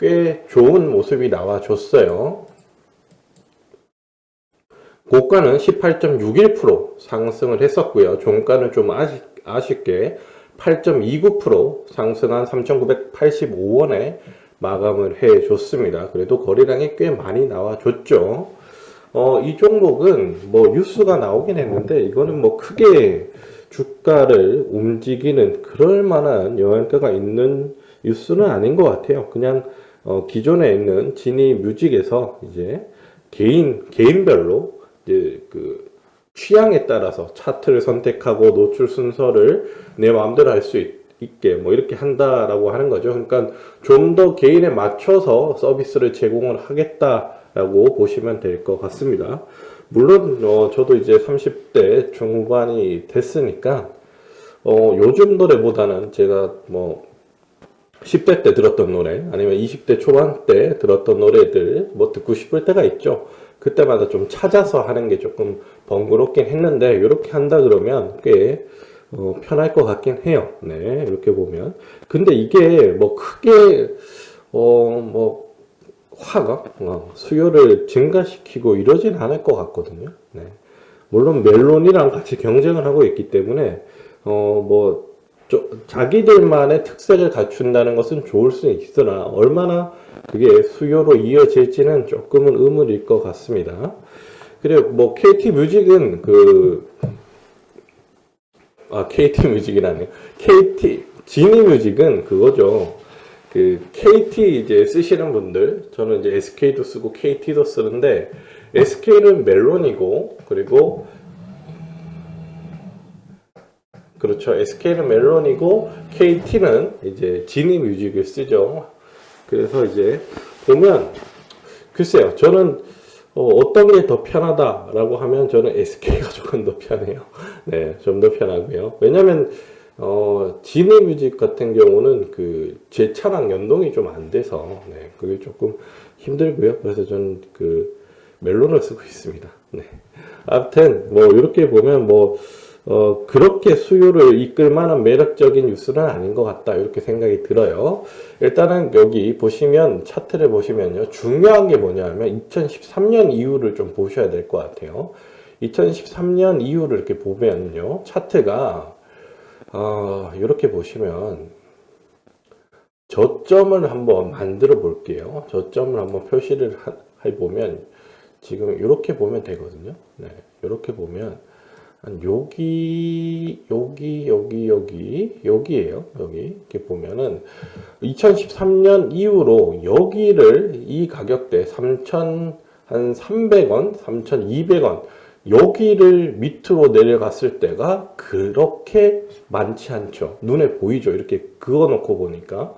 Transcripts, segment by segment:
꽤 좋은 모습이 나와줬어요. 고가는 18.61% 상승을 했었고요. 종가는 좀 아쉽, 아쉽게 8.29% 상승한 3,985원에 마감을 해줬습니다. 그래도 거래량이 꽤 많이 나와줬죠. 어, 이 종목은 뭐 뉴스가 나오긴 했는데 이거는 뭐 크게 주가를 움직이는 그럴 만한 영향가가 있는 뉴스는 아닌 것 같아요. 그냥 어, 기존에 있는 지니 뮤직에서 이제 개인 개인별로 이제 그 취향에 따라서 차트를 선택하고 노출 순서를 내 마음대로 할 수 있게 뭐 이렇게 한다라고 하는 거죠. 그러니까 좀 더 개인에 맞춰서 서비스를 제공을 하겠다라고 보시면 될 것 같습니다. 물론 어, 저도 이제 30대 중반이 됐으니까 어, 요즘 노래보다는 제가 뭐 10대 때 들었던 노래 아니면 20대 초반 때 들었던 노래들 뭐 듣고 싶을 때가 있죠. 그때마다 좀 찾아서 하는 게 조금 번거롭긴 했는데 이렇게 한다 그러면 꽤 어, 편할 것 같긴 해요. 네, 이렇게 보면. 근데 이게 뭐 크게 어뭐 화가 어, 수요를 증가시키고 이러진 않을 것 같거든요. 네. 물론 멜론이랑 같이 경쟁을 하고 있기 때문에 어뭐 자기들만의 특색을 갖춘다는 것은 좋을 수 있으나 얼마나 그게 수요로 이어질지는 조금은 의문일 것 같습니다. 그리고 뭐 KT 뮤직은 그 아, KT 뮤직이라네요. KT, 지니 뮤직은 그거죠. 그 KT 이제 쓰시는 분들, 저는 이제 SK도 쓰고 KT도 쓰는데, SK는 멜론이고, 그리고 그렇죠. SK는 멜론이고, KT는 이제 지니 뮤직을 쓰죠. 그래서 이제 보면, 글쎄요, 저는 어, 떤 게 더 편하다라고 하면 저는 SK가 조금 더 편해요. 네, 좀 더 편하고요. 왜냐면 어, 지니 뮤직 같은 경우는 그 제 차랑 연동이 좀 안 돼서 네, 그게 조금 힘들고요. 그래서 저는 그 멜론을 쓰고 있습니다. 네. 아무튼 뭐 이렇게 보면 뭐 어, 그렇게 수요를 이끌 만한 매력적인 뉴스는 아닌 것 같다. 이렇게 생각이 들어요. 일단은 여기 보시면, 차트를 보시면요. 중요한 게 뭐냐면, 2013년 이후를 좀 보셔야 될 것 같아요. 2013년 이후를 이렇게 보면요. 차트가, 어, 이렇게 보시면, 저점을 한번 만들어 볼게요. 저점을 한번 표시를 해보면, 지금 이렇게 보면 되거든요. 네. 이렇게 보면, 한 여기 여기 여기 여기 여기에요. 여기. 이렇게 보면은 2013년 이후로 여기를 이 가격대 3,000한 300원 3,200원 여기를 밑으로 내려갔을 때가 그렇게 많지 않죠. 눈에 보이죠. 이렇게 그어 놓고 보니까.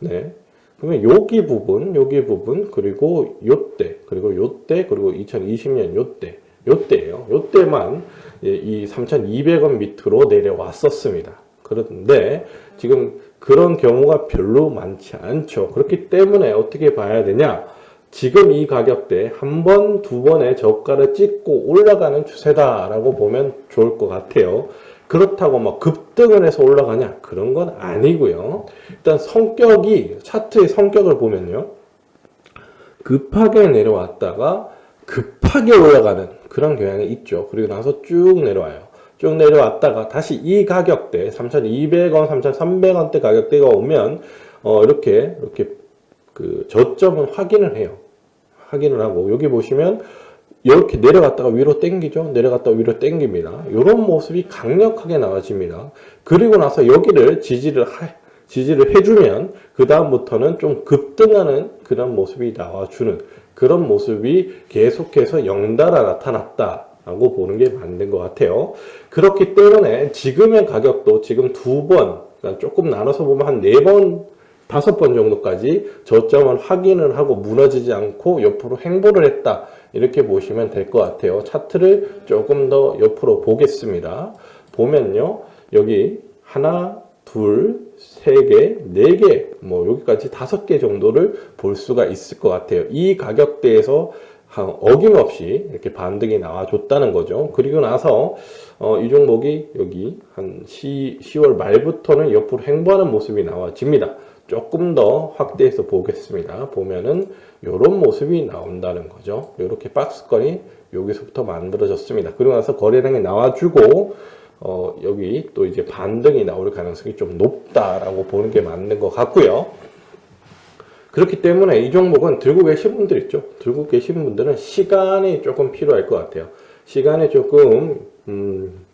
네. 그러면 여기 부분 여기 부분 그리고 요때 그리고 요때 그리고 2020년 요때 요때예요. 요때만 이 3,200원 밑으로 내려왔었습니다. 그런데 지금 그런 경우가 별로 많지 않죠. 그렇기 때문에 어떻게 봐야 되냐? 지금 이 가격대 한 번, 두 번의 저가를 찍고 올라가는 추세다라고 보면 좋을 것 같아요. 그렇다고 막 급등을 해서 올라가냐? 그런 건 아니고요. 일단 성격이, 차트의 성격을 보면요. 급하게 내려왔다가 급하게 올라가는 그런 경향이 있죠. 그리고 나서 쭉 내려와요. 쭉 내려왔다가 다시 이 가격대 3,200원, 3,300원대 가격대가 오면 어 이렇게 이렇게 그 저점은 확인을 해요. 확인을 하고 여기 보시면 이렇게 내려갔다가 위로 땡기죠. 내려갔다가 위로 땡깁니다. 이런 모습이 강력하게 나와집니다. 그리고 나서 여기를 지지를 하, 지지를 해주면 그 다음부터는 좀 급등하는 그런 모습이 나와주는 그런 모습이 계속해서 연달아 나타났다 라고 보는 게 맞는 것 같아요. 그렇기 때문에 지금의 가격도 지금 두 번, 그러니까 조금 나눠서 보면 한 네 번 다섯 번 정도까지 저점을 확인을 하고 무너지지 않고 옆으로 행보를 했다. 이렇게 보시면 될 것 같아요. 차트를 조금 더 옆으로 보겠습니다. 보면요. 여기 하나, 둘, 세 개, 네 개, 뭐 여기까지 다섯 개 정도를 볼 수가 있을 것 같아요. 이 가격대에서 한 어김없이 이렇게 반등이 나와줬다는 거죠. 그리고 나서 어, 이 종목이 여기 한 10, 10 월 말부터는 옆으로 행보하는 모습이 나와집니다. 조금 더 확대해서 보겠습니다. 보면은 이런 모습이 나온다는 거죠. 이렇게 박스권이 여기서부터 만들어졌습니다. 그리고 나서 거래량이 나와주고 어, 여기 또 이제 반등이 나올 가능성이 좀 높다라고 보는 게 맞는 것 같고요. 그렇기 때문에 이 종목은 들고 계신 분들 있죠. 들고 계신 분들은 시간이 조금 필요할 것 같아요. 시간이 조금 음,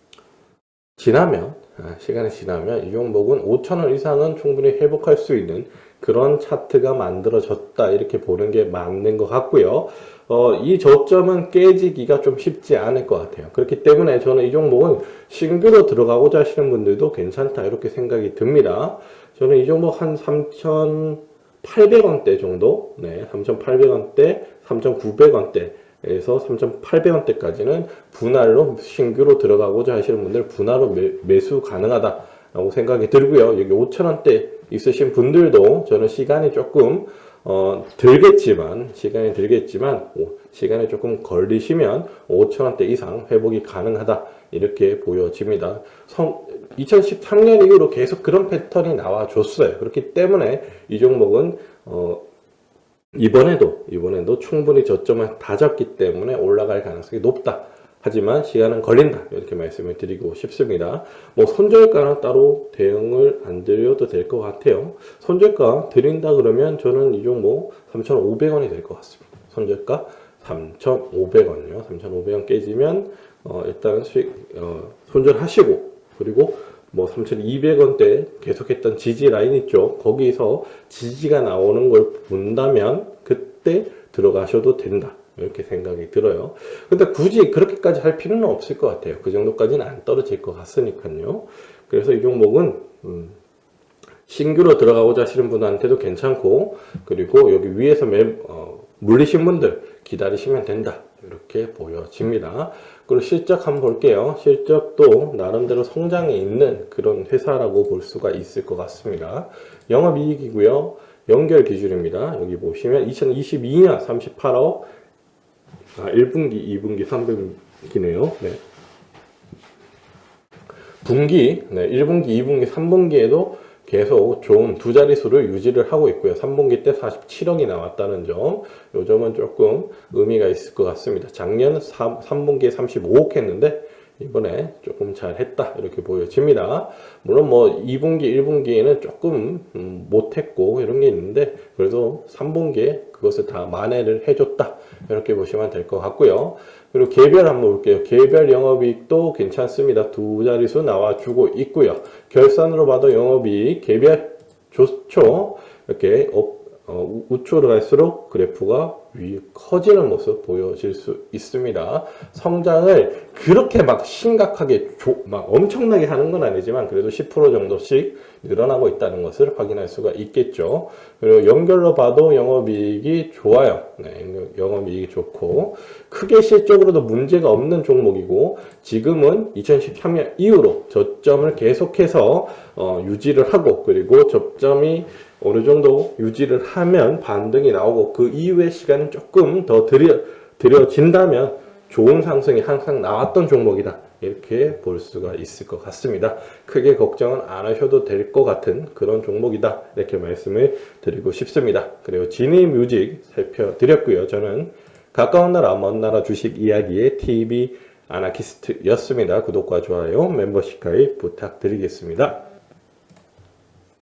지나면 아, 시간이 지나면 이 종목은 5천원 이상은 충분히 회복할 수 있는 그런 차트가 만들어졌다 이렇게 보는 게 맞는 것 같고요. 어, 이 저점은 깨지기가 좀 쉽지 않을 것 같아요. 그렇기 때문에 저는 이 종목은 신규로 들어가고자 하시는 분들도 괜찮다 이렇게 생각이 듭니다. 저는 이 종목 한 3,800원대 정도, 네, 3,800원대, 3,900원대 에서 3,800원대까지는 분할로 신규로 들어가고자 하시는 분들 분할로 매, 수 가능하다라고 생각이 들고요. 여기 5,000원대 있으신 분들도 저는 시간이 조금 어, 들겠지만 시간이 들겠지만 오, 시간이 조금 걸리시면 5,000원대 이상 회복이 가능하다 이렇게 보여집니다. 성, 2013년 이후로 계속 그런 패턴이 나와줬어요. 그렇기 때문에 이 종목은 어, 이번에도 이번에도 충분히 저점을 다졌기 때문에 올라갈 가능성이 높다. 하지만 시간은 걸린다. 이렇게 말씀을 드리고 싶습니다. 뭐 손절가는 따로 대응을 안 드려도 될 것 같아요. 손절가 드린다 그러면 저는 이 종목 3,500원이 될 것 같습니다. 손절가 3,500원이요. 3,500원 깨지면 어, 일단 수익 어, 손절하시고 그리고 뭐 3,200원대 계속했던 지지 라인 있죠. 거기서 지지가 나오는 걸 본다면 그때 들어가셔도 된다. 이렇게 생각이 들어요. 근데 굳이 그렇게까지 할 필요는 없을 것 같아요. 그 정도까지는 안 떨어질 것 같으니까요. 그래서 이 종목은 음, 신규로 들어가고자 하시는 분한테도 괜찮고 그리고 여기 위에서 매, 어, 물리신 분들 기다리시면 된다. 이렇게 보여집니다. 그리고 실적 한번 볼게요. 실적도 나름대로 성장이 있는 그런 회사라고 볼 수가 있을 것 같습니다. 영업이익이고요. 연결 기준입니다. 여기 보시면 2022년 38억, 아, 1분기, 2분기, 3분기네요. 네. 분기, 네, 1분기, 2분기, 3분기에도 계속 좋은 두 자릿수를 유지를 하고 있고요. 3분기 때 47억이 나왔다는 점, 요 점은 조금 의미가 있을 것 같습니다. 작년 3, 3분기에 35억 했는데, 이번에 조금 잘했다 이렇게 보여집니다. 물론 뭐 2분기, 1분기에는 조금 음, 못했고 이런 게 있는데 그래도 3분기에 그것을 다 만회를 해줬다 이렇게 보시면 될 것 같고요. 그리고 개별 한번 볼게요. 개별 영업이익도 괜찮습니다. 두 자릿수 나와주고 있고요. 결산으로 봐도 영업이익 개별 좋죠. 이렇게 업, 어, 우측으로 갈수록 그래프가 위 커지는 모습 보여질 수 있습니다. 성장을 그렇게 막 심각하게 조, 막 엄청나게 하는 건 아니지만 그래도 10% 정도씩 늘어나고 있다는 것을 확인할 수가 있겠죠. 그리고 연결로 봐도 영업이익이 좋아요. 네, 영업이익이 좋고 크게 실적으로도 문제가 없는 종목이고 지금은 2013년 이후로 저점을 계속해서 어, 유지를 하고 그리고 저점이 어느 정도 유지를 하면 반등이 나오고 그 이후의 시간은 조금 더 들여, 들여진다면 좋은 상승이 항상 나왔던 종목이다. 이렇게 볼 수가 있을 것 같습니다. 크게 걱정은 안 하셔도 될 것 같은 그런 종목이다. 이렇게 말씀을 드리고 싶습니다. 그리고 진입 뮤직 살펴드렸고요. 저는 가까운 나라, 먼 나라 주식 이야기의 TV 아나키스트였습니다. 구독과 좋아요, 멤버십 가입 부탁드리겠습니다.